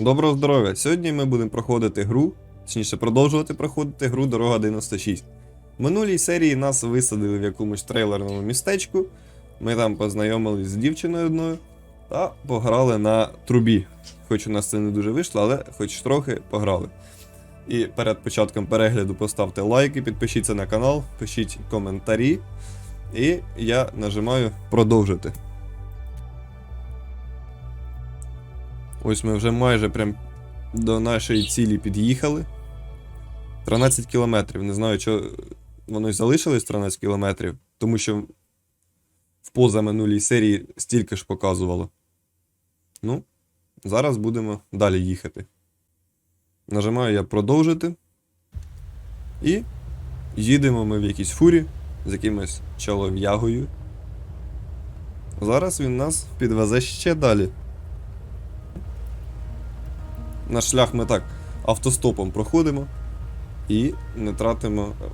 Доброго здоров'я! Сьогодні ми будемо проходити гру, точніше продовжувати проходити гру Дорога 96. В минулій серії нас висадили в якомусь трейлерному містечку. Ми там познайомились з дівчиною одною та пограли на трубі. Хоч у нас це не дуже вийшло, але хоч трохи пограли. І перед початком перегляду поставте лайки, підпишіться на канал, пишіть коментарі. І я нажимаю продовжити. Ось ми вже майже прям до нашої цілі під'їхали. 13 кілометрів. Не знаю, що воно й залишилось 13 кілометрів, тому що в позаминулій серії стільки ж показувало. Ну, зараз будемо далі їхати. Нажимаю я продовжити. І їдемо ми в якійсь фурі з якимось чолов'ягою. Зараз він нас підвезе ще далі. Наш шлях ми так автостопом проходимо і не тратимо е,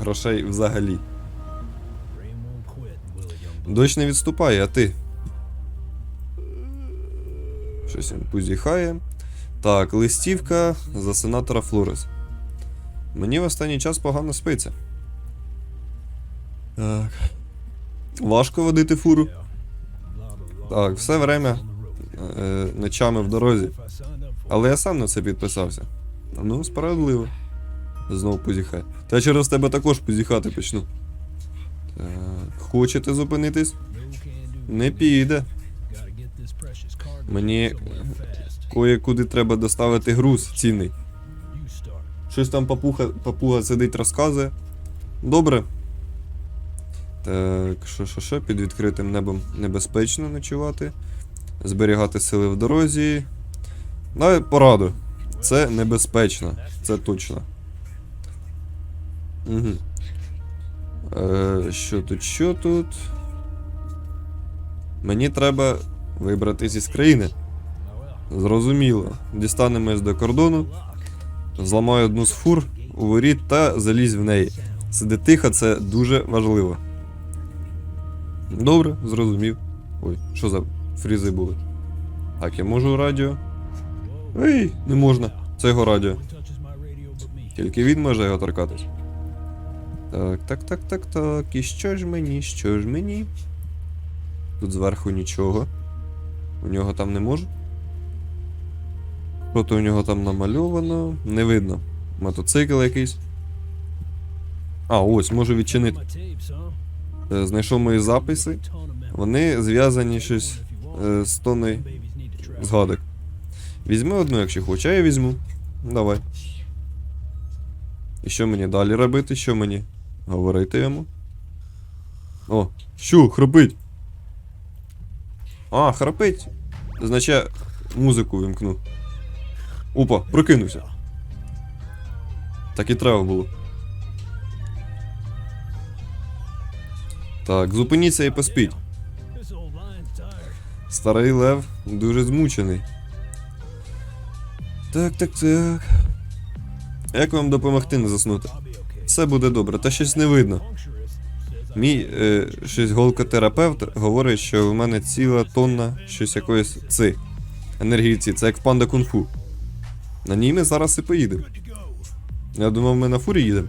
грошей взагалі. Дощ не відступає, а ти. Щось він позіхає. Так, листівка за сенатора Флорес. Мені в останній час погано спиться. Так. Важко водити фуру. Так, все время е, ночами в дорозі. Але я сам на це підписався. Ну, справедливо. Знову позіхає. Та через тебе також позіхати почну. Так, хочете зупинитись? Не піде. Мені кое-куди треба доставити груз цінний. Щось там папуха, папуга сидить, розказує. Добре. Так, що, що, що, під відкритим небом небезпечно ночувати. Зберігати сили в дорозі. Навіть пораду. Це небезпечно, це точно. Угу. Е, що тут, що тут? Мені треба вибратись із країни. Зрозуміло. Дістанемось до кордону, зламаю одну з фур у воріт та залізь в неї. Сиди тихо, це дуже важливо. Добре, зрозумів. Ой, що за фрізи були? Так, я можу радіо. Ей, не можна. Це його радіо. Тільки він може його торкатись. Так, так, так, так, так. І що ж мені, що ж мені? Тут зверху нічого. У нього там не можу. Що-то у нього там намальовано. Не видно. Мотоцикл якийсь. А, ось, можу відчинити. Е, Знайшов мої записи. Вони зв'язані щось е, з тоною згадок. Візьми одну, якщо хочеш, а я візьму. Давай. І що мені далі робити? Що мені говорити йому? О, що, храпить? А, храпить. Значить, музику вимкну. Опа, прокинувся. Так і треба було. Так, зупиніться і поспіть. Старий лев дуже змучений. Так, так, так. Як вам допомогти не заснути? Все буде добре, та щось не видно. Мій е, щось голкотерапевт говорить, що в мене ціла тонна щось якоїсь ци. Енергії ці, це як в панда кунг-фу. На ній ми зараз і поїдемо. Я думав, ми на фурі їдемо.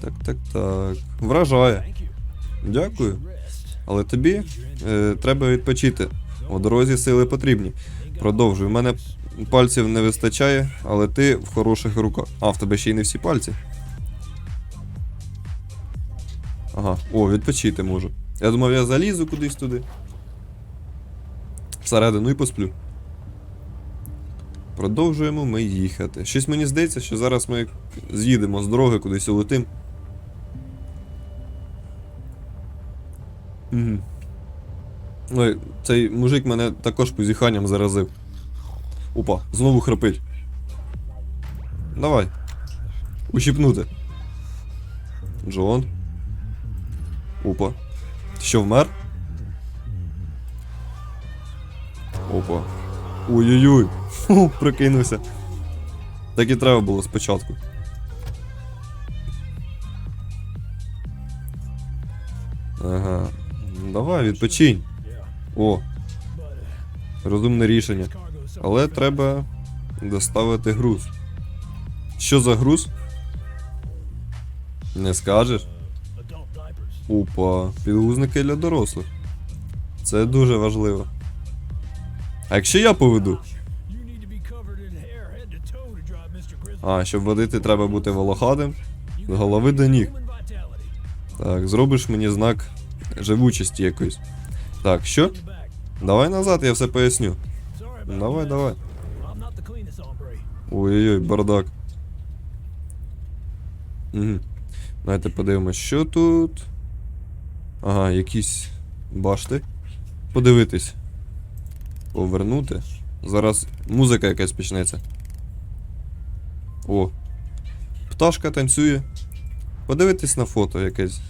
Так, так, так. Вражає. Дякую. Але тобі е, треба відпочити. У дорозі сили потрібні. Продовжуй. У мене пальців не вистачає, але ти в хороших руках. А, в тебе ще й не всі пальці. Ага, о, відпочити можу. Я думав, я залізу кудись туди. Всередину і посплю. Продовжуємо ми їхати. Щось мені здається, що зараз ми з'їдемо з дороги кудись улетим. Угу. Ой, цей мужик мене також позіханням заразив. Опа, знову храпить. Давай. Ущипнути. Джон. Опа. Ти що, вмер? Опа. Ой-ой-ой. Прокинувся. Так і треба було спочатку. Ага. Давай, відпочинь. О. Розумне рішення. Але треба доставити груз. Що за груз? Не скажеш? Опа, підгузники для дорослих. Це дуже важливо. А якщо я поведу? А, щоб водити, треба бути волохатим з голови до ніг. Так, зробиш мені знак живучості якоїсь. Так, що? Давай назад, я все поясню. Давай, давай. Ой-ой-ой, бардак. Угу. Давайте подивимось, що тут. Ага, якісь башти. Подивитись. Повернути. Зараз музика якась почнеться. О. Пташка танцює. Подивитись на фото якесь.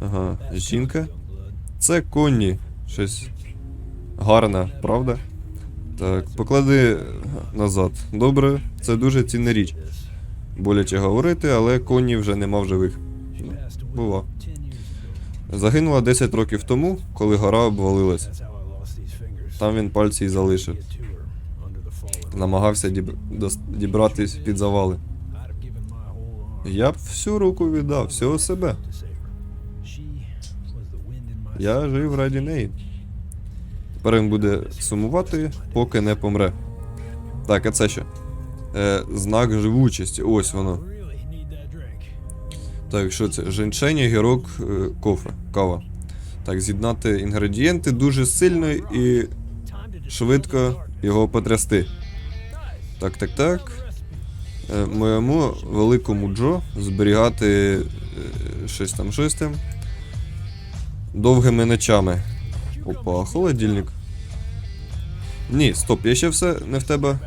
Ага, жінка. Це Конні. Щось гарне, правда? Так, поклади назад. Добре, це дуже цінна річ. Боляче говорити, але Конні вже нема в живих. Була. Загинула 10 років тому, коли гора обвалилась. Там він пальці й залишив. Намагався діб... дібратись під завали. Я б всю руку віддав, всього себе. Я жив раді неї. Тепер він буде сумувати, поки не помре. Так, а це що? Е, знак живучості. Ось воно. Так, що це? Женьшень, гірок, е, кофе, кава. Так, з'єднати інгредієнти дуже сильно і швидко його потрясти. Так, так, так. Е, моєму великому Джо зберігати е, щось там, щось там. Довгими ночами. Опа, холодильник. Ні, стоп, я ще все не в тебе.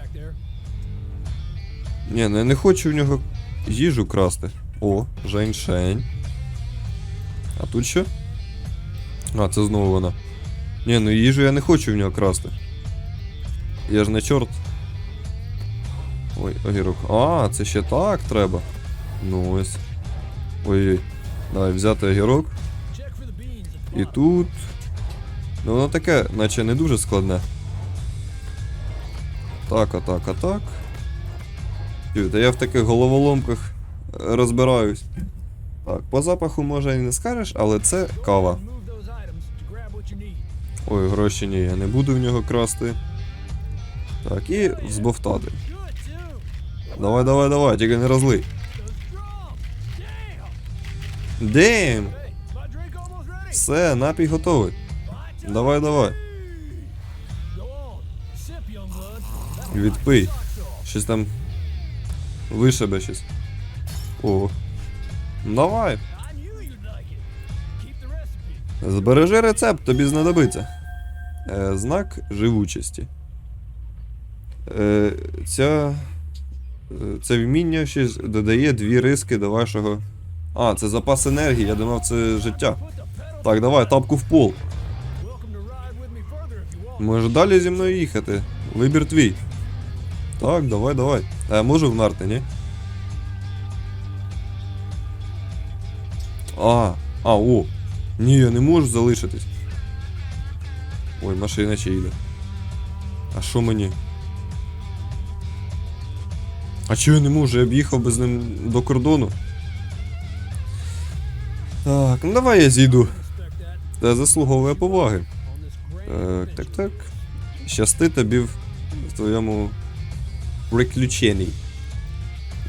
Ні, ну я не хочу в нього їжу красти. О, женьшень. А тут що? А, це знову вона. Ні, ну їжу я не хочу в нього красти. Я ж не чорт. Ой, огірок. А, це ще так треба. Ну ось. Ой-ой. Давай взяти огірок. І тут. Ну воно таке, наче не дуже складне. Так, а так, а так. Та я в таких головоломках е, розбираюсь. Так, по запаху може і не скажеш, але це кава. Ой, гроші ні, я не буду в нього красти. Так, і збовтати. Давай, давай, давай, тільки не розлий. Дем! Все, напій готовий. Давай, давай. Відпий. Щось там вишибе щось. О. Давай. Збережи рецепт, тобі знадобиться. Е, знак живучості. Е, ця, е, це вміння щось додає дві риски до вашого. А, це запас енергії, я думав, це життя. Так, давай, тапку в пол. Можеш далі зі мною їхати. Вибір твій. Так, давай, давай. А я можу вмерти, ні? А, а, о. Ні, я не можу залишитись. Ой, машина ще йде. А що мені? А чого я не можу? Я б їхав би з ним до кордону. Так, ну давай я зійду. Це заслуговує поваги. Так, так, так. Щасти тобі в твоєму приключенні.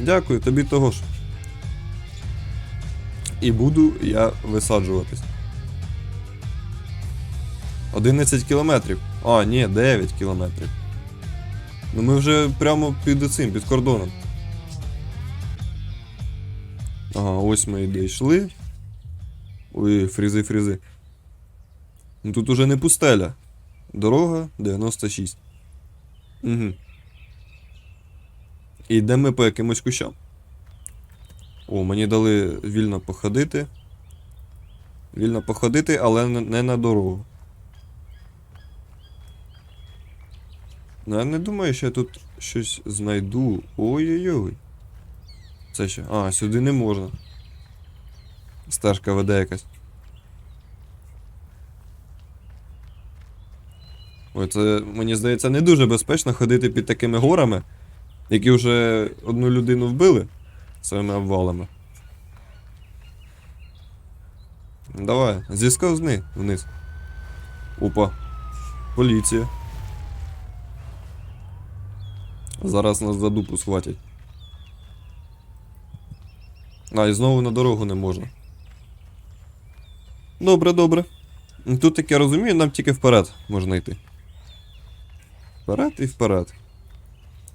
Дякую, тобі того ж. І буду я висаджуватись. 11 кілометрів. А, ні, 9 кілометрів. Ну ми вже прямо під цим, під кордоном. Ага, ось ми і дійшли. Ой, фрізи, фрізи. Ну тут уже не пустеля. Дорога 96. Угу. І йдемо ми по якимось кущам. О, мені дали вільно походити. Вільно походити, але не- на дорогу. Ну, я не думаю, що я тут щось знайду. Ой-ой-ой. Це що? А, сюди не можна. Стежка веде якась. Ой, це, мені здається, не дуже безпечно ходити під такими горами, які вже одну людину вбили своїми обвалами. Давай, зісковзни вниз. Опа. Поліція. Зараз нас за дупу схватять. А, і знову на дорогу не можна. Добре, добре. Тут, як я розумію, нам тільки вперед можна йти. Вперед і вперед.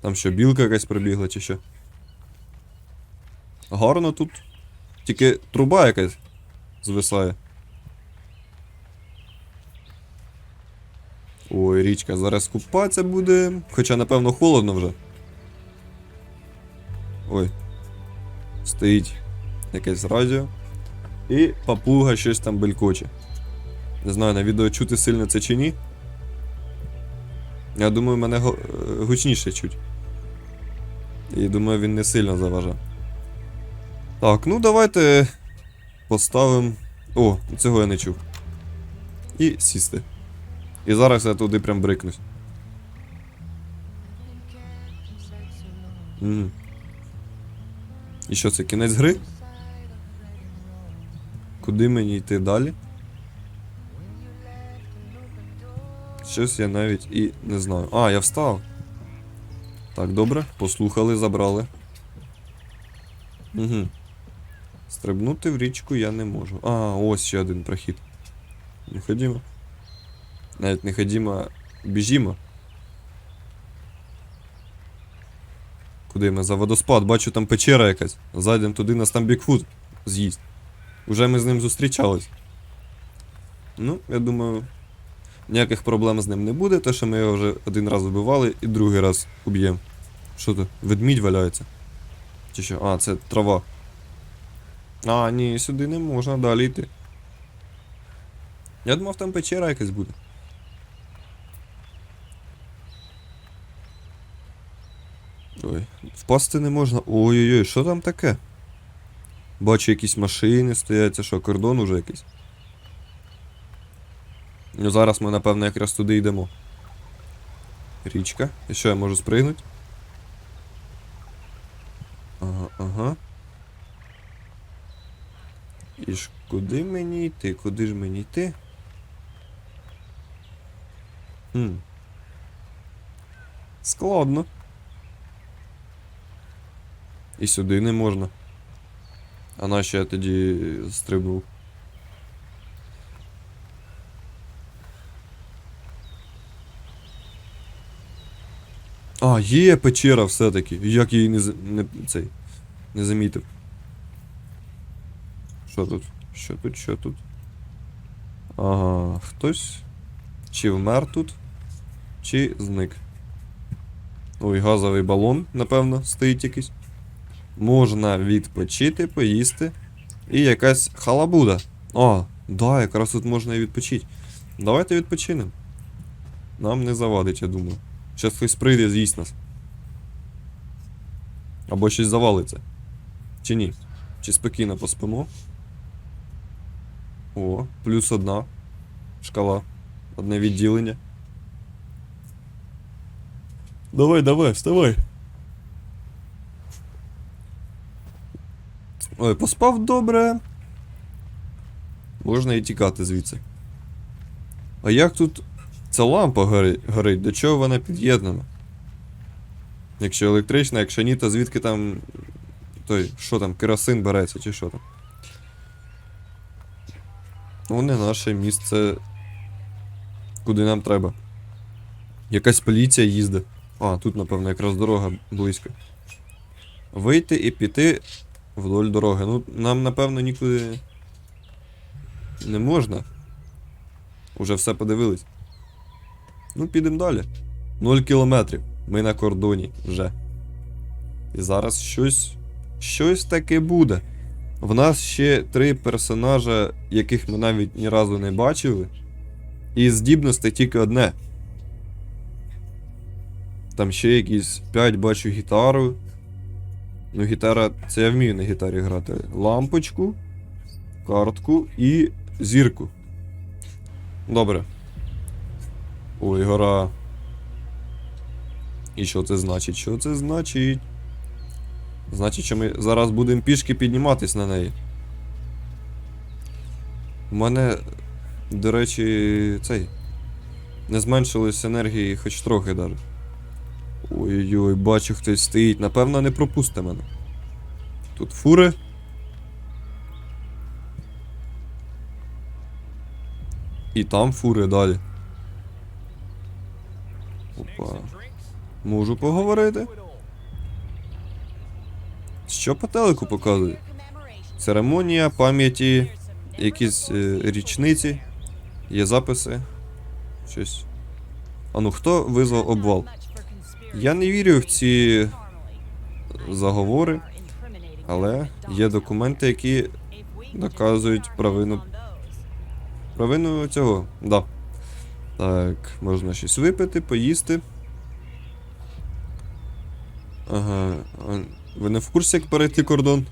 Там що, білка якась прибігла чи що? Гарно тут. Тільки труба якась звисає. Ой, річка, зараз купатися буде. Хоча, напевно, холодно вже. Ой. Стоїть якесь радіо. І папуга щось там белькоче. Не знаю, на відео чути сильно це чи ні. Я думаю, мене гучніше чуть. І думаю, він не сильно заважав. Так, ну давайте поставимо. О, цього я не чув. І сісти. І зараз я туди прям брикнусь. Мгм. І що це, кінець гри? Куди мені йти далі? Щось я навіть і не знаю. А, я встав. Так, добре, послухали, забрали. Угу. Стрибнути в річку я не можу. А, ось ще один прохід. Не ходімо. Навіть не ходімо, біжімо. Куди ми? За водоспад, бачу там печера якась. Зайдемо туди, нас там Бікфут з'їсть. Уже ми з ним зустрічались. Ну, я думаю, ніяких проблем з ним не буде, те, що ми його вже один раз вбивали і другий раз уб'ємо. Що тут? Ведмідь валяється? Чи що? А, це трава. А, ні, сюди не можна далі йти. Я думав, там печера якась буде. Ой, впасти не можна. Ой-ой-ой, що там таке? Бачу, якісь машини стоять, це що, кордон уже якийсь. Ну зараз ми, напевно, якраз туди йдемо. Річка. І що, я можу спригнути? Ага, ага. І ж куди мені йти? Куди ж мені йти? Хм. Складно. І сюди не можна. А на що я тоді стрибнув? А, є печера все-таки. Як її не, не, цей, не замітив. Що тут? Що тут? Що тут? Ага, хтось чи вмер тут, чи зник. Ой, газовий балон, напевно, стоїть якийсь. Можна відпочити, поїсти. І якась халабуда. А, да, якраз тут можна і відпочити. Давайте відпочинемо. Нам не завадить, я думаю. Щас хтось прийде, з'їсть нас. Або щось завалиться. Чи ні? Чи спокійно поспимо? О, плюс одна шкала. Одне відділення. Давай, давай, вставай. Ой, поспав добре. Можна і тікати звідси. А як тут ця лампа гори- горить? До чого вона під'єднана? Якщо електрична, якщо ні, то звідки там. Той, що там, керосин береться, чи що там? Ну, не наше місце. Куди нам треба. Якась поліція їздить. А, тут, напевно, якраз дорога близько. Вийти і піти вдоль дороги. Ну, нам, напевно, нікуди не можна. Уже все подивились. Ну, підемо далі. 0 кілометрів. Ми на кордоні вже. І зараз щось. Щось таке буде. В нас ще три персонажа, яких ми навіть ні разу не бачили. І здібностей тільки одне. Там ще якісь 5 бачу гітару. Ну, гітара, це я вмію на гітарі грати. Лампочку, картку і зірку. Добре. Ой, гора. І що це значить? Що це значить? Значить, що ми зараз будемо пішки підніматись на неї. У мене, до речі, цей. Не зменшилось енергії хоч трохи даже. Ой-ой, бачу, хтось стоїть. Напевно, не пропусте мене. Тут фури. І там фури далі. Опа. Можу поговорити? Що по телеку показує? Церемонія пам'яті, якісь е, річниці, є записи. Щось. А ну хто визвав обвал? Я не вірю в ці заговори, але є документи, які доказують провину. Провину цього, да. Так, можна щось випити, поїсти. Ага. Ви не в курсі, як перейти кордон?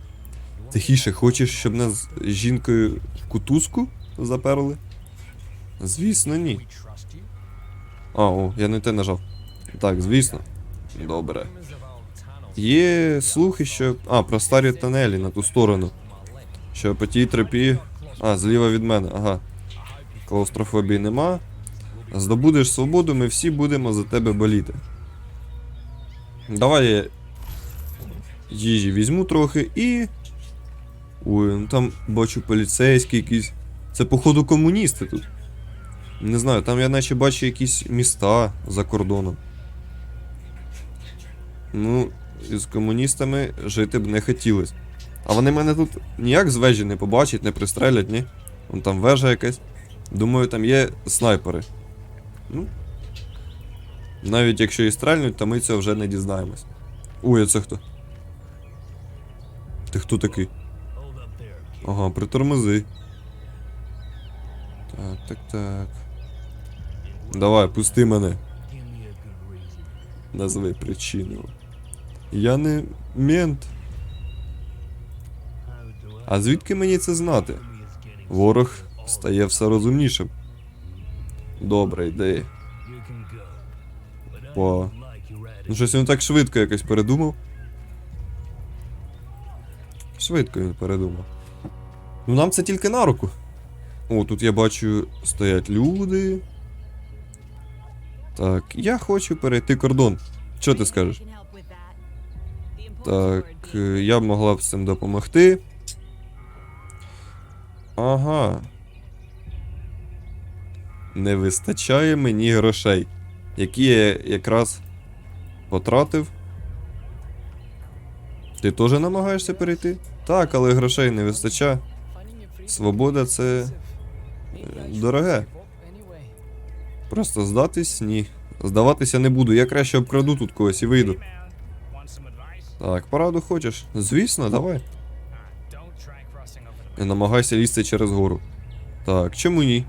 Тихіше, хочеш, щоб нас з жінкою в кутузку заперли? Звісно, ні. А, о, я не те нажав. Так, звісно. Добре. Є слухи, що. А, про старі тунелі на ту сторону. Що по тій тропі. А, зліва від мене, ага. Клаустрофобії нема. Здобудеш свободу, ми всі будемо за тебе боліти. Давай я їжі візьму трохи і. Ой, ну там бачу поліцейські якісь. Це, походу, комуністи тут. Не знаю, там я наче бачу якісь міста за кордоном. Ну, з комуністами жити б не хотілося. А вони мене тут ніяк з вежі не побачать, не пристрелять, ні? Вон там вежа якась. Думаю, там є снайпери. Ну. Навіть якщо і стрельнуть, то ми цього вже не дізнаємось. Ой, а це хто? Ти хто такий? Ага, притормози. Так, так, так. Давай, пусти мене. Назви причину. Я не мент. А звідки мені це знати? Ворог стає все розумнішим. Добре, йди. Па. Ну щось він так швидко якось передумав. Швидко він передумав. Ну нам це тільки на руку. О, тут я бачу, стоять люди. Так, я хочу перейти кордон. Що ти скажеш? Так, е, я б могла б цим допомогти. Ага. Не вистачає мені грошей, які я якраз потратив. Ти теж намагаєшся перейти? Так, але грошей не вистачає. Свобода це е, дороге. Просто здатись? Ні. Здаватися не буду. Я краще обкраду тут когось і вийду. Так, пораду хочеш? Звісно, давай. Не намагайся лізти через гору. Так, чому ні?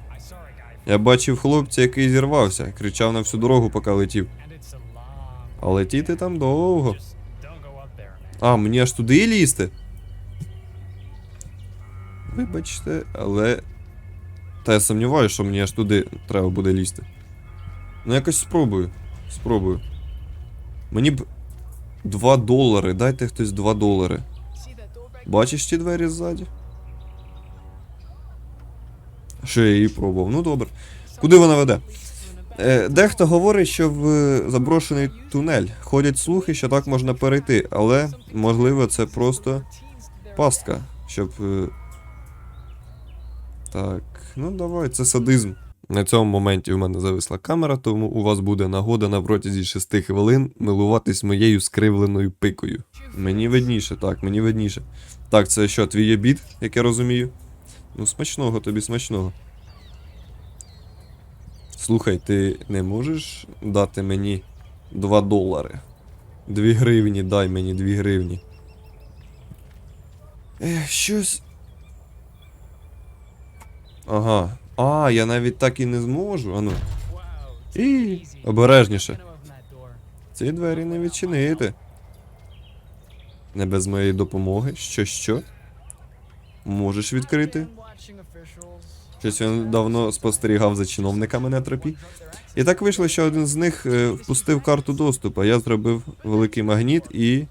Я бачив хлопця, який зірвався, кричав на всю дорогу, поки летів. А летіти там довго. А, мені аж туди лізти? Вибачте, але. Та я сумніваюся, що мені аж туди треба буде лізти. Ну якось спробую. Спробую. Мені б 2 долари. Дайте хтось 2 долари. Бачиш ті двері ззаді? Що я її пробував. Ну добре. Куди вона веде? Е, дехто говорить, що в заброшений тунель ходять слухи, що так можна перейти, але можливо це просто пастка, щоб. е, Так, ну давай, це садизм. На цьому моменті в мене зависла камера, тому у вас буде нагода на протязі 6 хвилин милуватись моєю скривленою пикою. Мені видніше, так, мені видніше. Так, це що, твій обід, як я розумію? Ну, смачного тобі, смачного. Слухай, ти не можеш дати мені 2 долари? 2 гривні, дай мені 2 гривні. Ех, щось. Ага. А, я навіть так і не зможу. Ану. І обережніше. Ці двері не відчинити. Не без моєї допомоги. Що що? Можеш відкрити? Щось він давно спостерігав за чиновниками на тропі. І так вийшло, що один з них е, впустив карту доступу. Я зробив великий магніт і.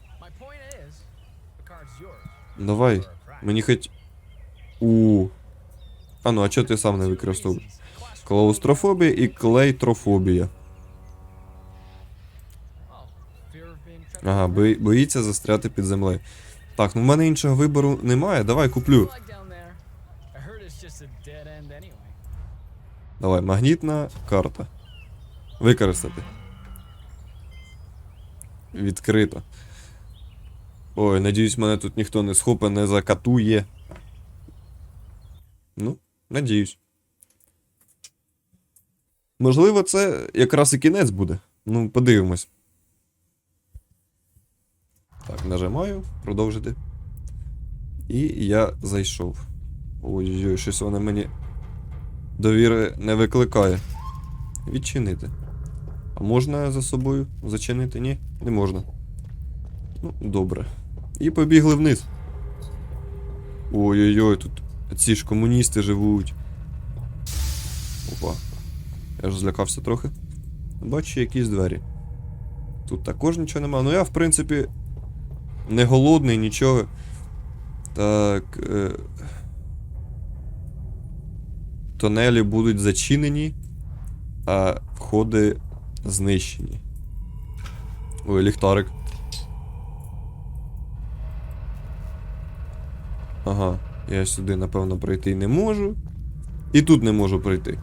Давай. Мені хоч. У. А ну, а чого ти сам не використовуєш? Клаустрофобія і клейтрофобія. Ага, бої- боїться застряти під землею. Так, ну в мене іншого вибору немає. Давай куплю. Давай, магнітна карта. Використати. Відкрито. Ой, надіюсь, мене тут ніхто не схопе, не закатує. Ну, надіюсь. Можливо, це якраз і кінець буде. Ну, подивимось. Так, нажимаю, продовжити. І я зайшов. Ой-ой-ой, щось воно мені довіри не викликає. Відчинити. А можна за собою зачинити? Ні, не можна. Ну, добре. І побігли вниз. Ой-ой-ой, тут ці ж комуністи живуть. Опа. Я ж злякався трохи. Бачу якісь двері. Тут також нічого нема. Ну я, в принципі, не голодний, нічого. Так. Е... Тунелі будуть зачинені, а входи знищені. Ой, ліхтарик. Ага, я сюди, напевно, пройти не можу. І тут не можу пройти.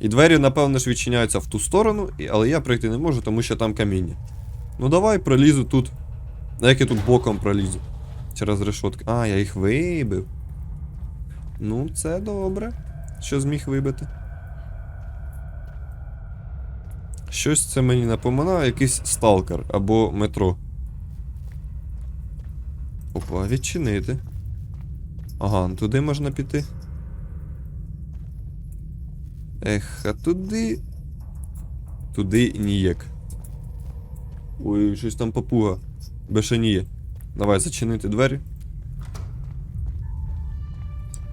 І двері, напевно, ж відчиняються в ту сторону, але я пройти не можу, тому що там каміння. Ну давай пролізу тут. Як я тут боком пролізу? Через решотки. А, я їх вибив. Ну, це добре. Що зміг вибити. Щось це мені напоминає якийсь сталкер або метро. Опа, відчинити. Ага, ну туди можна піти. Ех, а туди. Туди ніяк. Ой, щось там папуга. Бешеніє. Давай зачинити двері.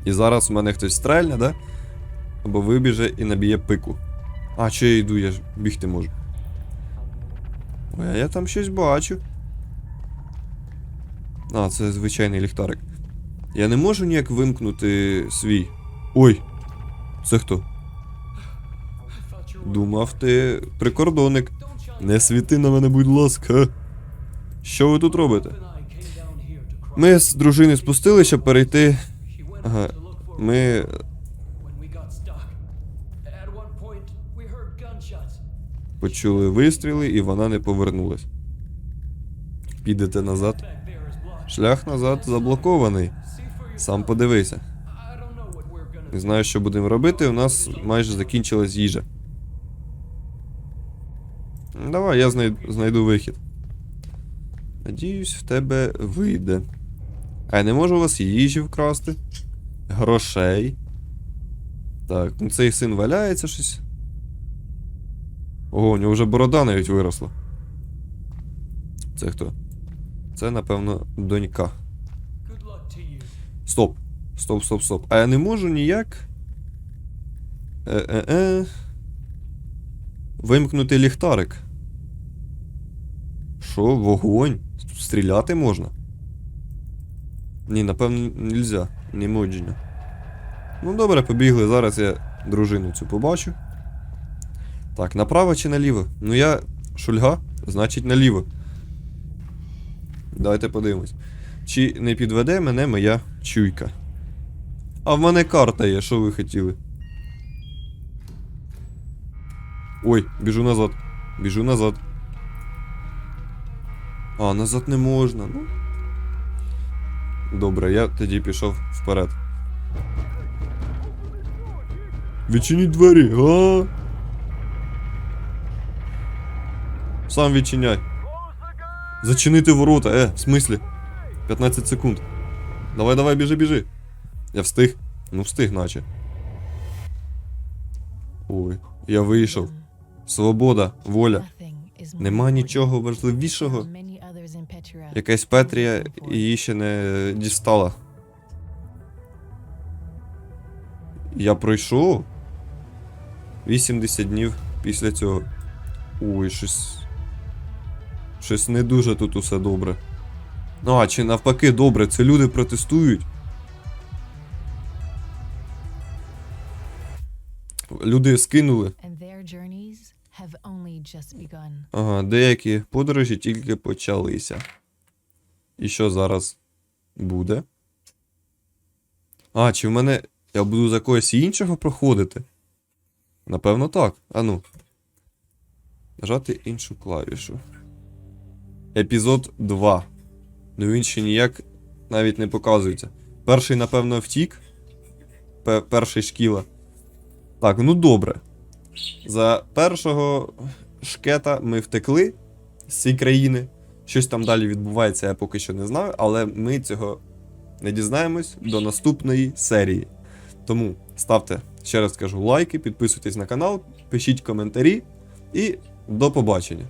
І зараз в мене хтось стрельне, да? Або вибіже і наб'є пику. А, чи я йду, я ж бігти можу. Ой, а я там щось бачу. А, це звичайний ліхтарик. Я не можу ніяк вимкнути свій. Ой! Це хто? Думав, ти прикордонник. Не світи на мене, будь ласка. Що ви тут робите? Ми з дружини спустили, щоб перейти. Ага. Ми. Почули вистріли, і вона не повернулась. Підете назад. Шлях назад заблокований. Сам подивися. Не знаю, що будемо робити. У нас майже закінчилась їжа. Давай, я знайду, знайду вихід. Надіюсь, в тебе вийде. А я не можу у вас їжі вкрасти. Грошей. Так, ну цей син валяється щось. Ого, у нього вже борода навіть виросла. Це хто? Це, напевно, донька. Стоп. Стоп, стоп, стоп. А я не можу ніяк. Е-е-е. Вимкнути ліхтарик. Що, вогонь? Стріляти можна? Ні, напевно, нельзя. Не модження. Ну добре, побігли. Зараз я дружину цю побачу. Так, направо чи наліво? Ну я шульга, значить наліво. Давайте подивимось. Чи не підведе мене моя чуйка? А в мене карта є, що ви хотіли? Ой, біжу назад. Біжу назад. А, назад не можна. Ну. Добре, я тоді пішов вперед. Відчиніть двері, а? Сам відчиняй. Зачинити ворота, е, в смислі? 15 секунд. Давай, давай, біжи, біжи. Я встиг. Ну, встиг, наче. Ой, я вийшов. Свобода, воля. Нема нічого важливішого. Якась Петрія її ще не дістала. Я пройшов. 80 днів після цього. Ой, щось. Щось не дуже тут усе добре. Ну, а чи навпаки добре, це люди протестують. Люди скинули. Ага, деякі подорожі тільки почалися. І що зараз буде? А, чи в мене. Я буду за когось іншого проходити? Напевно, так. Ану. Нажати іншу клавішу. Епізод 2. Ну він ще ніяк навіть не показується. Перший, напевно, втік. Пе- перший шкіла. Так, ну добре. За першого шкета ми втекли з цієї країни. Щось там далі відбувається, я поки що не знаю, але ми цього не дізнаємось до наступної серії. Тому ставте, ще раз кажу, лайки, підписуйтесь на канал, пишіть коментарі і до побачення.